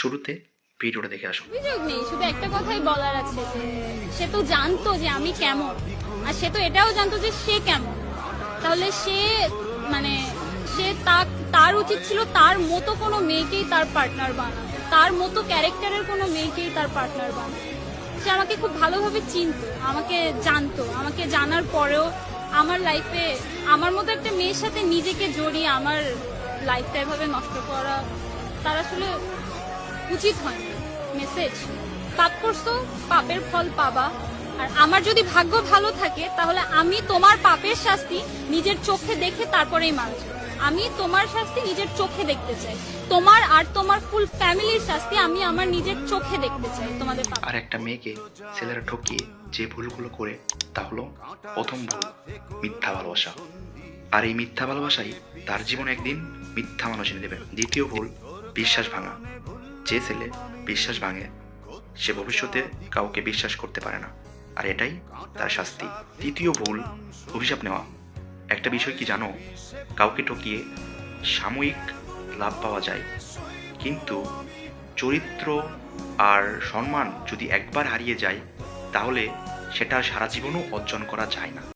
শুরুতে ভিডিওটা দেখে আসুন শুধু একটা কথাই বলার আছে সে তো জানতো যে আমি কেমন, আর সে তো এটাও জানতো যে সে কেমন। তাহলে সে মানে সে তার উচিত ছিল তার মতো কোনো মেয়েকেই তার পার্টনার বানানো, তার মতো ক্যারেক্টারের কোনো মেয়েকেই তার পার্টনার বানানো। সে আমাকে খুব ভালোভাবে চিনতো, আমাকে জানতো, আমাকে জানার পরেও আমার লাইফে আমার মতো একটা মেয়ের সাথে নিজেকে জড়িয়ে আমার লাইফটা এভাবে নষ্ট করা, তার আসলে উচিত হয়নি মেসেজ পাপ করছ, পাপের ফল পাবা। আর আমার যদি ভাগ্য ভালো থাকে, তাহলে আমি তোমার পাপের শাস্তি নিজের চোখে দেখে তারপরেই মানছি। আমি তোমার শাস্তি নিজের চোখে দেখতে চাই। তোমার আর তোমার ফুল ফ্যামিলির শাস্তি আমি আমার নিজের চোখে দেখতে চাই তোমাদের আর একটা মেয়েকে ছেলেরা ঠকিয়ে যে ভুলগুলো করে, তা হলো প্রথম ভুল, মিথ্যা ভালোবাসা। আর এই মিথ্যা ভালোবাসাই তার জীবনে একদিন মিথ্যা মানুষ এনে দেবে। দ্বিতীয় ভুল, বিশ্বাস ভাঙা। যে ছেলে বিশ্বাস ভাঙে, সে ভবিষ্যতে কাউকে বিশ্বাস করতে পারে না। আর এটাই তার শাস্তি। তৃতীয় ভুল, অভিশাপ নেওয়া। একটা বিষয় কি জানো? কাউকে ঠকিয়ে সাময়িক লাভ পাওয়া যায়। কিন্তু চরিত্র আর সম্মান যদি একবার হারিয়ে যায়, তাহলে সেটা সারা জীবনও অর্জন করা যায় না।